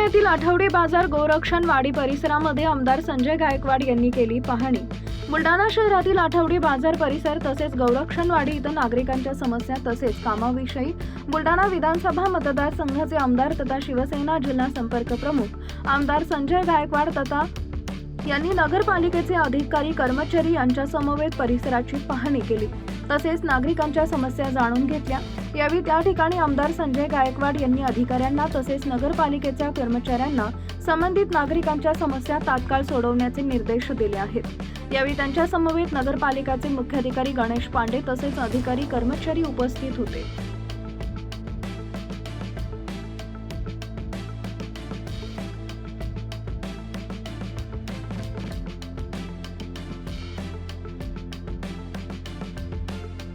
आठवडी बाजार गोरक्षण वाडी परिसरामध्ये आमदार संजय गायकवाड यांनी केली पाहणी. बुलढाणा शहरातील आठवडी बाजार परिसर तसेच गौरक्षणवाडी इथं नागरिकांच्या समस्या तसेच कामाविषयी बुलढाणा विधानसभा मतदारसंघाचे आमदार तथा शिवसेना जिल्हा संपर्क प्रमुख आमदार संजय गायकवाड तथा यांनी नगरपालिकेचे अधिकारी कर्मचारी यांच्यासमवेत परिसराची पाहणी केली. तसेच नागरिकांच्या समस्या जाणून घेतल्या. यावेळी त्या ठिकाणी आमदार संजय गायकवाड यांनी अधिकाऱ्यांना तसेच नगरपालिकेच्या कर्मचाऱ्यांना संबंधित नागरिकांच्या समस्या तात्काळ सोडवण्याचे निर्देश दिले आहेत. यावेळी त्यांच्या समवेत नगरपालिकाचे मुख्याधिकारी गणेश पांडे तसेच अधिकारी कर्मचारी उपस्थित होते.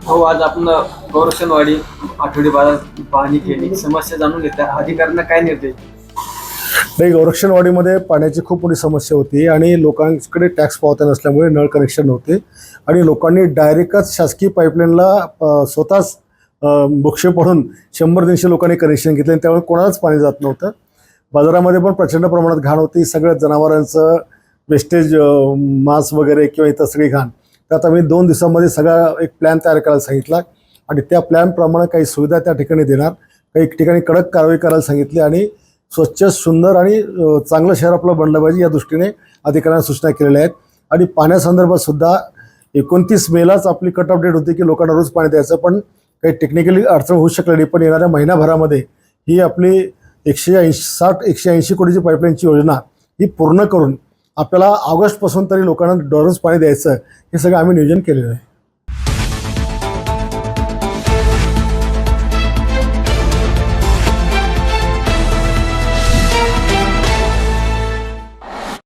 हो आज आपण गौरक्षणवाडी आठवडी बाजार पाहणी केली. समस्या जाणून घेतल्या. अधिकाऱ्यांना काय निर्देश? नाही गौरक्षणवाडीमध्ये पाण्याची खूप मोठी समस्या होती आणि लोकांकडे टॅक्स पावत्या नसल्यामुळे नळ कनेक्शन नव्हते. आणि लोकांनी डायरेक्टच शासकीय पाईपलाईनला स्वतःच अ, बुक्षे पडून शंभर दीडशे लोकांनी कनेक्शन घेतले आणि त्यामुळे कोणालाच पाणी जात नव्हतं. बाजारामध्ये पण प्रचंड प्रमाणात घाण होती. सगळ्या जनावरांचं वेस्टेज मांस वगैरे किंवा इतर सगळी घाण. त्यात आम्ही दोन दिवसामध्ये सगळा एक प्लॅन तयार करायला सांगितला आणि त्या प्लॅनप्रमाणे काही सुविधा त्या ठिकाणी देणार. काही ठिकाणी कडक कारवाई करायला सांगितली आणि स्वच्छ सुंदर आणि चांगलं शहर आपलं बनलं पाहिजे या दृष्टीने अधिकाऱ्यांना सूचना केलेल्या आहेत. आणि पाण्यासंदर्भात सुद्धा एकोणतीस मेलाच आपली कट ऑफ डेट होती की लोकांना रोज पाणी द्यायचं पण काही टेक्निकली अडचण होऊ शकली नाही. पण येणाऱ्या महिनाभरामध्ये ही आपली एकशे ऐंशी साठ एकशे ऐंशी कोटीची पाईपलाईनची योजना ही पूर्ण करून आपल्याला ऑगस्टपासून तरी लोकांना दररोज पाणी द्यायचं हे सगळं आम्ही नियोजन केलेलं आहे.